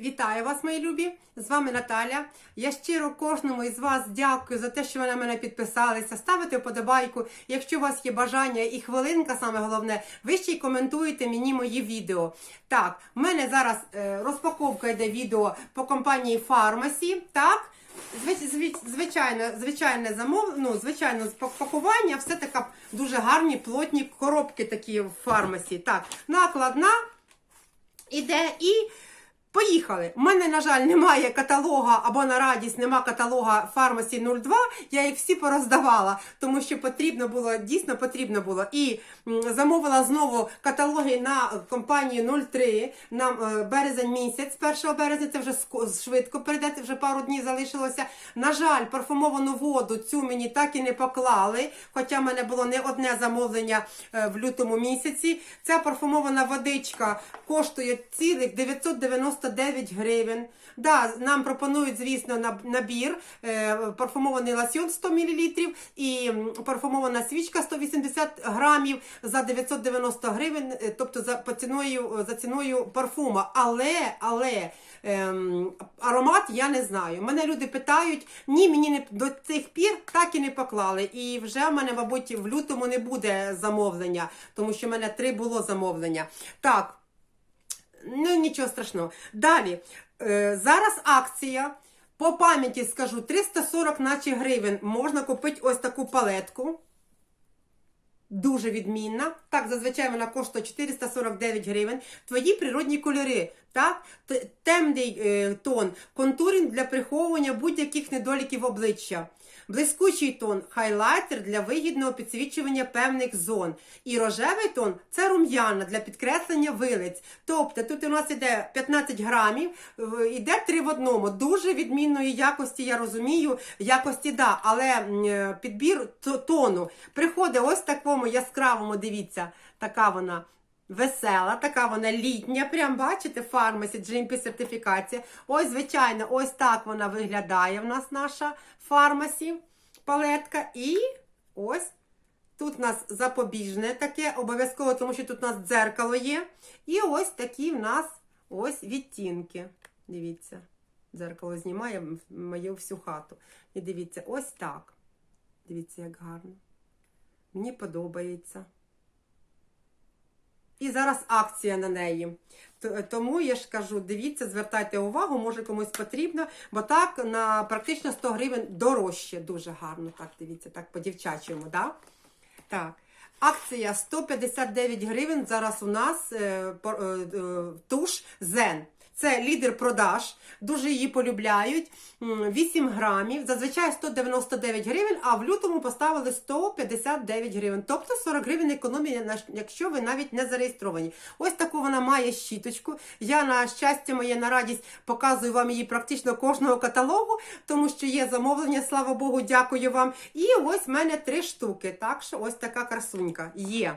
Вітаю вас, мої любі! З вами Наталя. Я щиро кожному із вас дякую за те, що ви на мене підписалися. Ставите вподобайку. Якщо у вас є бажання і хвилинка, саме головне, ви ще й коментуєте мені мої відео. Так, в мене зараз е, розпаковка йде відео по компанії Фармасі. Так. Звич- звич- Звичайно, звичайне замов, ну, звичайно, пакування, все така дуже гарні плотні коробки такі в фармасі. Так, накладна іде і поїхали. У мене, на жаль, немає каталога або на радість нема каталога Фармасі 02. Я їх всі пороздавала, тому що потрібно було, дійсно потрібно було. І замовила знову каталоги на компанію 03 на е, березень місяць, 1 березня, це вже швидко перейдете, вже пару днів залишилося. На жаль, парфумовану воду цю мені так і не поклали, хоча в мене було не одне замовлення е, в лютому місяці. Ця парфумована водичка коштує цілих 999 гривень. Да, нам пропонують, звісно, набір е, парфумований лосьон 100 мл і парфумована свічка 180 грамів за 990 гривень, е, тобто за по ціною, за ціною парфума. Але, але ем, аромат я не знаю. Мене люди питають, ні, мені не до цих пір так і не поклали. І вже в мене, мабуть, в лютому не буде замовлення, тому що в мене три було замовлення. Так. Ну, нічого страшного. Далі. Е, зараз акція. По пам'яті скажу 340 наче гривень. Можна купити ось таку палетку. Дуже відмінна. Так, зазвичай вона коштує 449 гривень. Твої природні кольори. Так? Темний е, тон, контуринг для приховування будь-яких недоліків обличчя. Блискучий тон хайлайтер для вигідного підсвічування певних зон. І рожевий тон це рум'яна для підкреслення вилиць. Тобто тут у нас іде 15 грамів, іде 3 в одному. Дуже відмінної якості, я розумію, якості да, але е, підбір тону приходить ось такому яскравому, дивіться, така вона. Весела, така вона літня, прям бачите, фармасі, GMP сертифікація. Ось, звичайно, ось так вона виглядає в нас наша фармасі палетка. І ось тут у нас запобіжне таке, обов'язково, тому що тут у нас дзеркало є. І ось такі в нас ось відтінки. Дивіться, дзеркало знімає мою всю хату. І дивіться, ось так. Дивіться, як гарно. Мені подобається. І зараз акція на неї. Тому я ж кажу, дивіться, звертайте увагу, може комусь потрібно, бо так на практично 100 гривень дорожче. Дуже гарно. Так, дивіться, так по-дівчачому, да? Так. Акція 159 гривень. Зараз у нас е, е, е, туш Зен. Це лідер продаж, дуже її полюбляють. 8 грамів, зазвичай 199 гривень, а в лютому поставили 159 гривень. Тобто 40 гривень економія, якщо ви навіть не зареєстровані. Ось таку вона має щіточку. Я на щастя моє на радість показую вам її практично кожного каталогу, тому що є замовлення, слава Богу, дякую вам. І ось в мене три штуки. Так що ось така красунька є.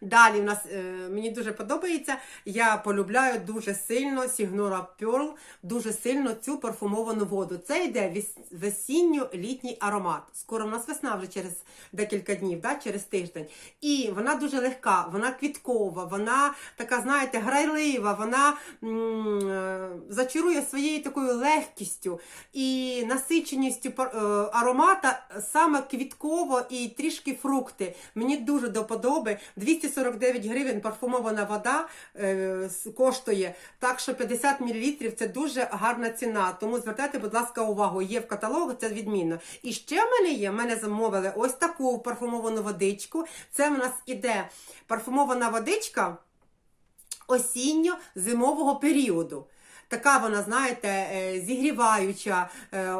Далі в нас е, мені дуже подобається. Я полюбляю дуже сильно Signora Pearl, дуже сильно цю парфумовану воду. Це йде весінньо-літній аромат. Скоро в нас весна вже через декілька днів, да, через тиждень. І вона дуже легка, вона квіткова, вона така, знаєте, грайлива, вона м, е, зачарує своєю такою легкістю і насиченістю е, аромата саме квітково і трішки фрукти. Мені дуже до подоби. 249 гривень парфумована вода е, коштує. Так що 50 мл це дуже гарна ціна. Тому звертайте, будь ласка, увагу. Є в каталогу, це відмінно. І ще в мене є, в мене замовили ось таку парфумовану водичку. Це в нас іде парфумована водичка осінньо-зимового періоду. Така вона, знаєте, е, зігріваюча, е, е,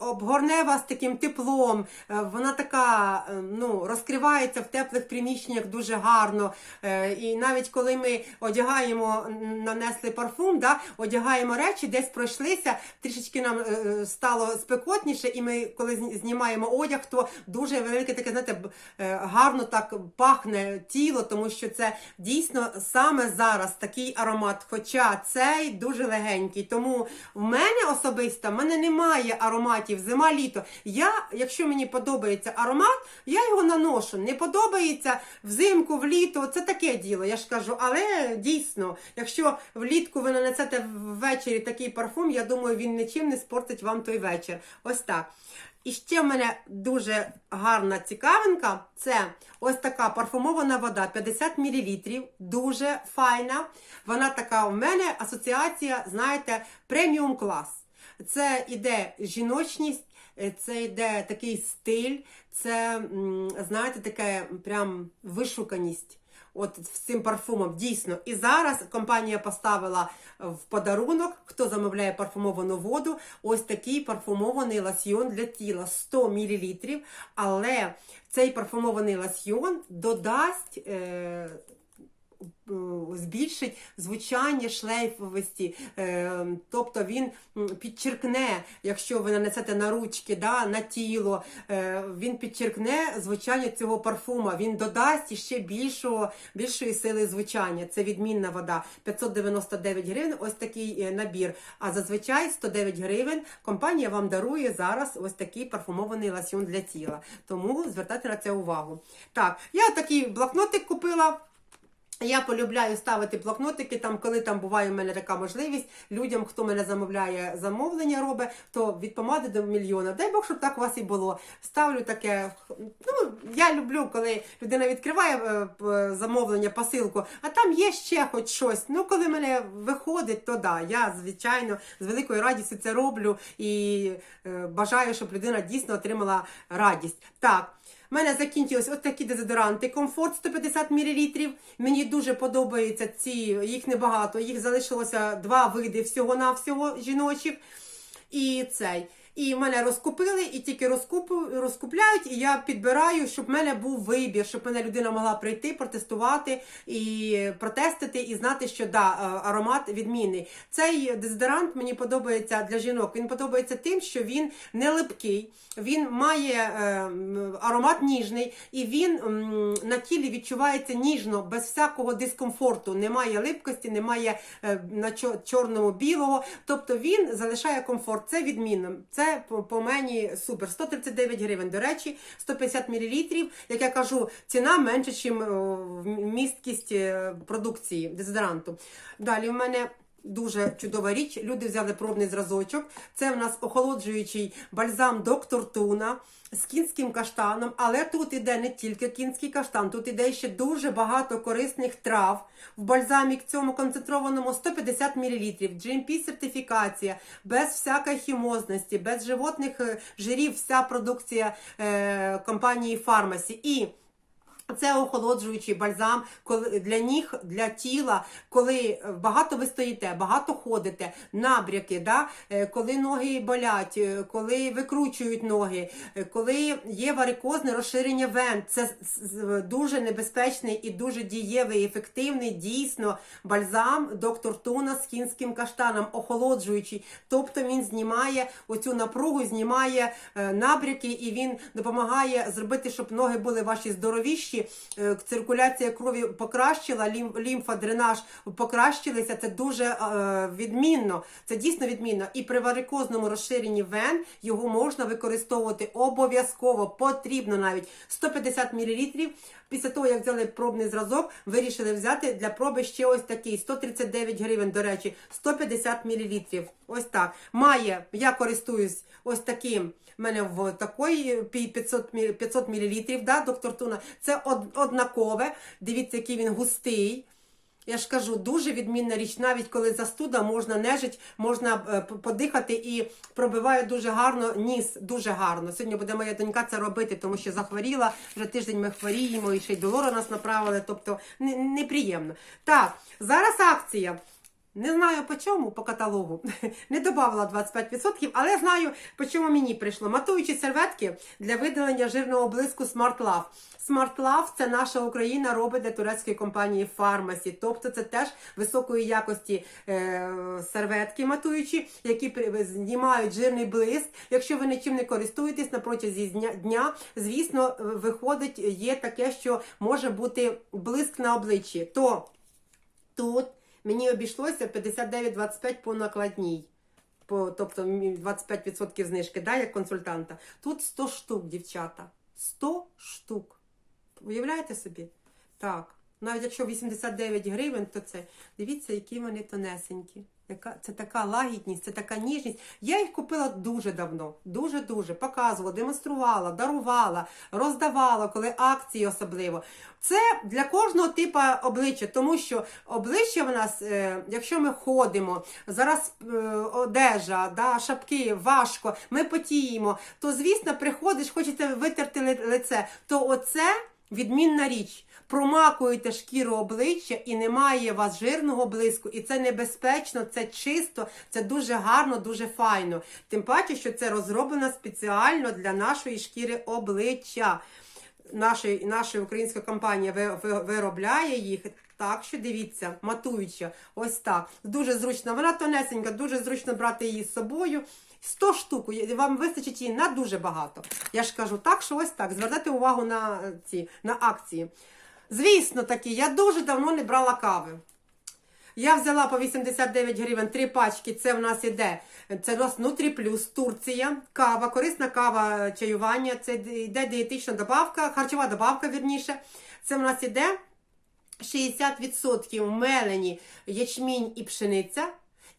обгорне вас таким теплом. Вона така ну, розкривається в теплих приміщеннях дуже гарно. І навіть коли ми одягаємо, нанесли парфум, да, одягаємо речі, десь пройшлися, трішечки нам стало спекотніше, і ми, коли знімаємо одяг, то дуже велике таке, знаєте, гарно так пахне тіло, тому що це дійсно саме зараз такий аромат. Хоча цей дуже легенький. Тому в мене особисто в мене немає ароматів зима-літо. Я, якщо мені подобається аромат, я його наношу. Не подобається взимку, в літо. це таке діло, я ж кажу. Але дійсно, якщо влітку ви нанесете ввечері такий парфум, я думаю, він нічим не спортить вам той вечір. Ось так. І ще в мене дуже гарна цікавинка. Це ось така парфумована вода 50 мл. Дуже файна. Вона така у мене асоціація, знаєте, преміум клас. Це іде жіночність, е, це йде такий стиль, це, знаєте, таке прям вишуканість. От з цим парфумом дійсно. І зараз компанія поставила в подарунок, хто замовляє парфумовану воду, ось такий парфумований ласьйон для тіла 100 мл. Але цей парфумований ласьйон додасть. Е, Збільшить звучання шлейфовості, е, тобто він підчеркне, якщо ви нанесете на ручки, да, на тіло, е, він підчеркне звучання цього парфума, він додасть іще більшого, більшої сили звучання. Це відмінна вода. 599 гривень, ось такий е, набір. А зазвичай 109 гривень компанія вам дарує зараз ось такий парфумований лосьон для тіла. Тому звертайте на це увагу. Так, я такий блокнотик купила. Я полюбляю ставити блокнотики, там, коли там буває в мене така можливість людям, хто мене замовляє замовлення, робить, то від помади до мільйона. Дай Бог, щоб так у вас і було. Ставлю таке. Ну, я люблю, коли людина відкриває е, замовлення, посилку, а там є ще хоч щось. Ну, коли мене виходить, то да. Я, звичайно, з великою радістю це роблю і е, бажаю, щоб людина дійсно отримала радість. Так. У мене закінчились ось такі дезодоранти. Комфорт 150 мл. Мені дуже подобаються ці, їх небагато. Їх залишилося два види всього-навсього жіночих. І цей. І мене розкупили, і тільки розкупляють, і я підбираю, щоб в мене був вибір, щоб мене людина могла прийти, протестувати і протестити, і знати, що да, аромат відмінний. Цей дезодорант мені подобається для жінок. Він подобається тим, що він не липкий, він має е, аромат ніжний, і він м, на тілі відчувається ніжно, без всякого дискомфорту. Немає липкості, немає е, на чорному білого. Тобто він залишає комфорт. Це відмінно. Це по, по мені супер. 139 гривень. До речі, 150 мл. Як я кажу, ціна менше, ніж місткість е, продукції дезодоранту. Далі в мене. Дуже чудова річ. Люди взяли пробний зразочок. Це в нас охолоджуючий бальзам доктор Туна з кінським каштаном. Але тут іде не тільки кінський каштан, тут іде ще дуже багато корисних трав. В бальзамі к цьому концентрованому 150 мл. GMP сертифікація, без всякої хімозності, без животних е, жирів, вся продукція е, компанії Фармасі. І це охолоджуючий бальзам для ніг, для тіла, коли е, багато ви стоїте, багато ходите, набряки, да? е, коли ноги болять, е, коли викручують ноги, коли є варикозне розширення вен. Це дуже небезпечний і дуже дієвий, ефективний, дійсно бальзам доктор Туна з кінським каштаном, охолоджуючий. Тобто він знімає оцю напругу, знімає набряки і він допомагає зробити, щоб ноги були ваші здоровіші, е, циркуляція крові покращила, лім- лімфа, дренаж покращилися. Це дуже е, відмінно. Це дійсно відмінно. І при варикозному розширенні вен його можна використовувати обов'язково, потрібно навіть 150 мл. Після того, як взяли пробний зразок, вирішили взяти для проби ще ось такий 139 гривень, до речі, 150 мл. Ось так. Має, я користуюсь ось таким. Мене в такої 500, мі- 500 мл, да, доктор Туна. Це од- однакове. Дивіться, який він густий. Я ж кажу, дуже відмінна річ, навіть коли застуда можна нежить, можна е, подихати і пробиває дуже гарно ніс, дуже гарно. Сьогодні буде моя донька це робити, тому що захворіла. Вже тиждень ми хворіємо, і ще й долора нас направили. Тобто неприємно. Так, зараз акція. Не знаю по чому, по каталогу. Не додавала 25%, але знаю, по чому мені прийшло. Матуючі серветки для видалення жирного блиску Smart Love. Smart Love – це наша Україна робить для турецької компанії Pharmacy. Тобто це теж високої якості е, серветки матуючі, які при- знімають жирний блиск. Якщо ви нічим не користуєтесь на протязі дня, дня, звісно, е, виходить, є таке, що може бути блиск на обличчі. То тут Мені обійшлося 59,25 по накладній. По, тобто м, 25% знижки, да, як консультанта. Тут 100 штук, дівчата. 100 штук. Уявляєте собі? Так. Навіть якщо 89 гривень, то це дивіться, які вони тонесенькі. Це така лагідність, це така ніжність. Я їх купила дуже давно, дуже дуже показувала, демонструвала, дарувала, роздавала, коли акції особливо. Це для кожного типу обличчя, тому що обличчя в нас, е, якщо ми ходимо, зараз е, одежа, да, шапки важко, ми потіємо, то звісно, приходиш, хочете витерти лице, то оце відмінна річ. Промакуєте шкіру обличчя і немає у вас жирного блиску, і це небезпечно, це чисто, це дуже гарно, дуже файно. Тим паче, що це розроблено спеціально для нашої шкіри обличчя. Наша, наша українська компанія ви- ви- виробляє їх. Так що дивіться, матуюча, ось так. Дуже зручно. Вона тонесенька, дуже зручно брати її з собою. 100 штук, вам вистачить її на дуже багато. Я ж кажу, так що ось так. Звертайте увагу на е, ці на акції. Звісно, таки, я дуже давно не брала кави. Я взяла по 89 гривень три пачки. Це в нас іде. Це у нас Нутрі Плюс, Турція, кава, корисна кава чаювання. Це йде дієтична добавка, харчова добавка, вірніше. Це в нас іде 60% мелені ячмінь і пшениця.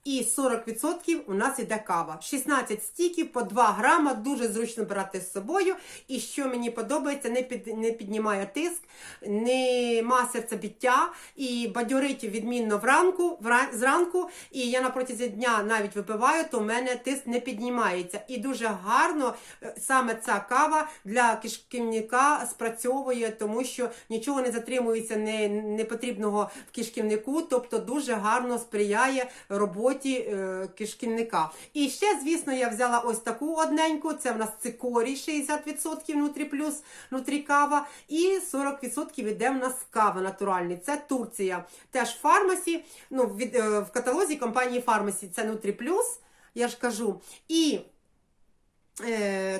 І 40% у нас іде кава. 16 стіків по 2 грама, дуже зручно брати з собою. І що мені подобається, не, під, не піднімає тиск, нема серцебіття і бадьорить відмінно вранку, вра- зранку. І я на протязі дня навіть випиваю, то в мене тиск не піднімається. І дуже гарно е, саме ця кава для кишківника спрацьовує, тому що нічого не затримується не, непотрібного в кишківнику, тобто дуже гарно сприяє роботі е, кишківника. І ще, звісно, я взяла ось таку одненьку. Це в нас цикорій 60% внутрі плюс, внутрі кава. І 40% іде в нас кава натуральний. Це Турція. Теж фармасі. Ну, від, е, в каталозі компанії Фармасі це внутрі Плюс, я ж кажу. І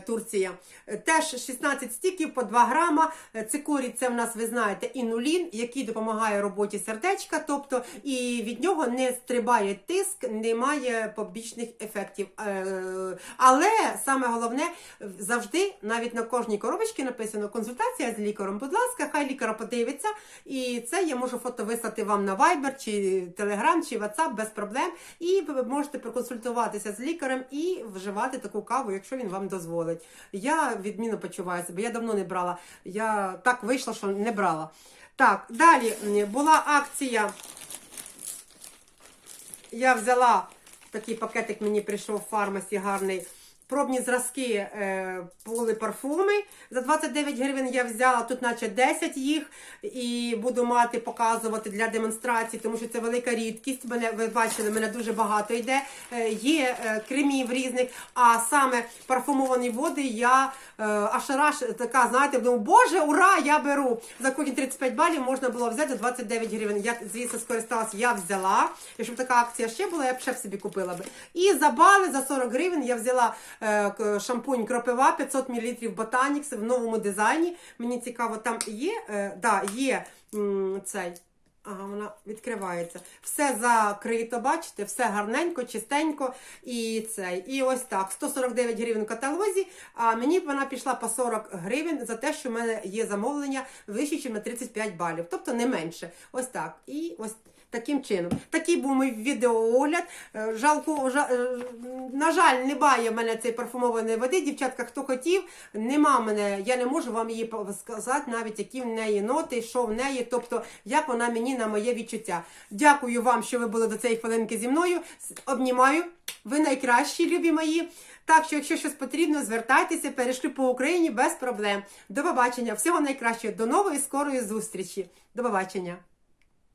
Турція. Е, Теж 16 стіків по 2 грама. Е, Цикорій це в нас, ви знаєте, інулін, який допомагає роботі сердечка, тобто і від нього не стрибає тиск, немає побічних ефектів. Е, Але саме головне, завжди, навіть на кожній коробочці написано консультація з лікарем. Будь ласка, хай лікар подивиться. І це я можу фото вислати вам на Viber, чи Telegram, чи WhatsApp без проблем. І ви можете проконсультуватися з лікарем і вживати таку каву, якщо він вам дозволить. Я відмінно почуваю себе. Я давно не брала. Я так вийшла, що не брала. Так, далі була акція. Я взяла такий пакетик, мені прийшов в фармасі гарний. Пробні зразки е, були парфуми. За 29 гривень я взяла тут, наче 10 їх, і буду мати показувати для демонстрації, тому що це велика рідкість. Мене ви бачили, мене дуже багато йде. Е, є е, кремів різних, а саме парфумовані води я аж така, знаєте, думаю, боже, ура! Я беру. За кожні 35 балів можна було взяти за 29 гривень. Я, звісно, скористалася, я взяла. Якщо б така акція ще була, я б ще б собі купила би. І за бали за 40 гривень я взяла шампунь Кропива 500 мл Botanix в новому дизайні. Мені цікаво, там є, е, да, є цей. Ага, вона відкривається. Все закрито, бачите, все гарненько, чистенько. І цей. І ось так. 149 гривень в каталозі, а мені вона пішла по 40 гривень за те, що в мене є замовлення вище, ніж на 35 балів. Тобто не менше. Ось так. І ось таким чином. Такий був мій відеоогляд. Е, Жалко, жа- е, на жаль, немає в мене цієї парфумованої води. Дівчатка, хто хотів, нема мене. Я не можу вам її сказати, навіть які в неї ноти, що в неї, тобто як вона мені на моє відчуття. Дякую вам, що ви були до цієї хвилинки зі мною. Обнімаю. Ви найкращі, любі мої. Так що, якщо щось потрібно, звертайтеся, перейшли по Україні без проблем. До побачення. Всього найкращого. До нової скорої зустрічі. До побачення.